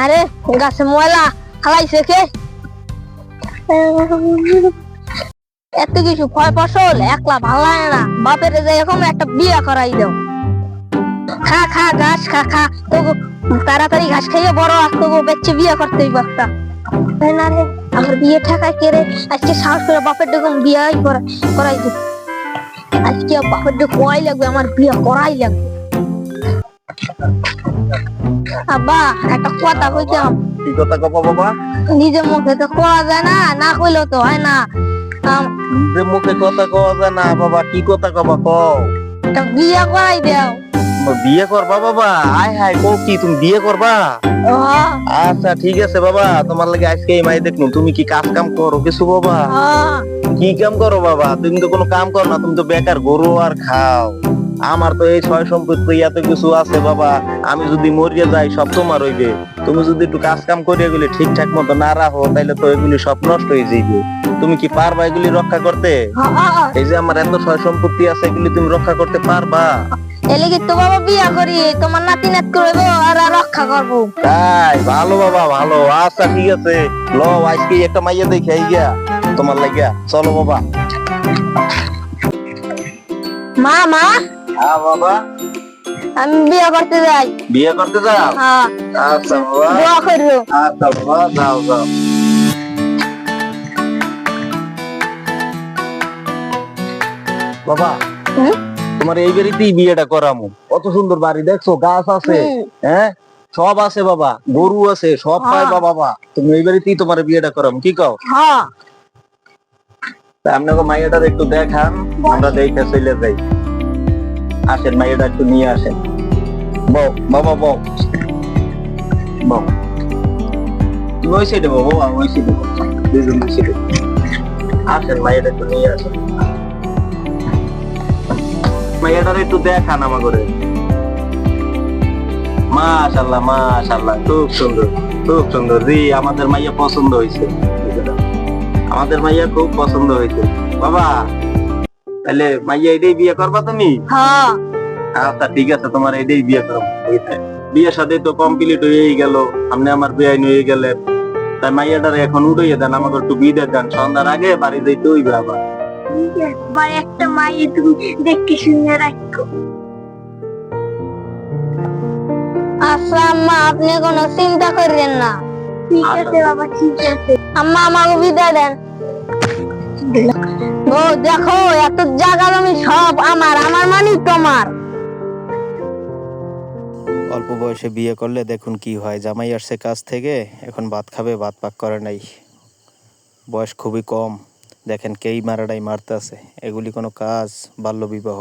আরে, গাছে ময়লা খালাইছে কে? এত কিছু ফল ফসল, একলা ভালো লাগে না। বাপের যে এখন একটা বিয়ে করাই দাও। খা খা, ঘাস, খা খা। তো তাড়াতাড়ি ঘাস খাইয়ে বড় আর তোকে বেচে বিয়ে করতে হইব না রে আমার বিয়ে ঠেকায় কে রে? আজকে সাহস করে বাপের দেখুন বিয়ে করা করাই দিব। আজকে বাপের দেখে করাই লাগবে, আমার বিয়ে করাই লাগবে। আব্বা একটা কথা কইতাম। কি কথা কবা বাবা? নিজের মুখে তো যায় না না কইলেও তো হয় না। যে মুখে কথা কওয়া যায় না বাবা কি কথা কবা কও? বিয়ে করাই দাও। বিয়ে করবা বাবা? আয় হায় কও কি তুমি বিয়ে করবা? আচ্ছা ঠিক আছে বাবা তোমার লাগে আজকে এই মাই দেখনু তুমি কি কাজ কাম করো কিছু বাবা? কি কাম করো বাবা? তুমি তো কোনো কাম করো না তুমি তো বেকার গরু আর খাও। আমার তো এই ছয় সম্পত্তি এত কিছু আছে বাবা আমি যদি মরিয়ে যাই সব তোমার হইবে। তুমি যদি একটু কাজ কাম করিয়ে গেলে ঠিকঠাক মতো না রাখো তাইলে তো এগুলি সব নষ্ট হয়ে যাইবে। তুমি কি পারবা এগুলি রক্ষা করতে? ও। এই যে আমার এত ছয় সম্পত্তি আছে এগুলি তুমি রক্ষা করতে পারবা? তো বাবা বিয়ে করি তোমার নাতি নাত করব আর রক্ষা করব। তাই ভালো বাবা ভালো। আচ্ছা ঠিক আছে। ল আজকে একটা মাইয়া দেখে তোমার লাগিয়া। চলো বাবা। মা মা। হ্যাঁ বাবা। আমি বিয়ে করতে যাই। বিয়ে করতে যাও? হ্যাঁ। আচ্ছা বাবা। দোয়া আচ্ছা বাবা যাও যাও। বাবা তোমার এই বাড়িতেই বিয়েটা করামু। কত সুন্দর বাড়ি দেখছ? গাছ আছে হ্যাঁ? সব আছে বাবা। গরু আছে সব হ্যাঁ। পাইবা বাবা। তুমি এই বাড়িতেই তোমার বিয়েটা করামু কি কও? হ্যাঁ। আপনাকে মাইয়াটার একটু দেখান আমরা দেখে চলে যাই। আসেন মাইয়াটা একটু নিয়ে আসেন। বউ, বাবা, বউ। বউ। ওই সাইডে বউ ওই সাইডে দুজন সাইডে আসেন একটু নিয়ে আসেন। একটু দেখান আমার করে মাশাল্লাহ মাশাল্লাহ, খুব সুন্দর খুব সুন্দর। জি, আমাদের মাইয়া পছন্দ হয়েছে আমাদের মাইয়া খুব পছন্দ হয়েছে বাবা তাহলে মাইয়া এটাই বিয়ে করবা তুমি? হ্যাঁ। আচ্ছা ঠিক আছে তোমার এটাই বিয়ে করব বিয়ের সাথে তো কমপ্লিট হয়ে গেল আপনি আমার বেআইন হয়ে গেলে। তাই মাইয়াটার এখন উড়িয়ে দেন আমাকে একটু বিয়ে দেন সন্ধ্যার আগে বাড়ি যাইতে হইবে আবার। একটা মাইয়ে তুমি দেখতে শুনে রাখো। আচ্ছা আম্মা আপনি কোনো চিন্তা করেন না। ঠিক আছে বাবা ঠিক আছে। আম্মা আমাকে বিদায় দেন। দেখো, এত জায়গা জমি সব আমার আমার মানি তোমার। অল্প বয়সে বিয়ে করলে দেখুন কি হয়। জামাই আসছে কাজ থেকে, এখন ভাত খাবে, ভাত পাক করে নাই। বয়স খুবই কম। দেখেন কেই মারাটাই মারতে আছে এগুলি কোনো কাজ বাল্য বিবাহ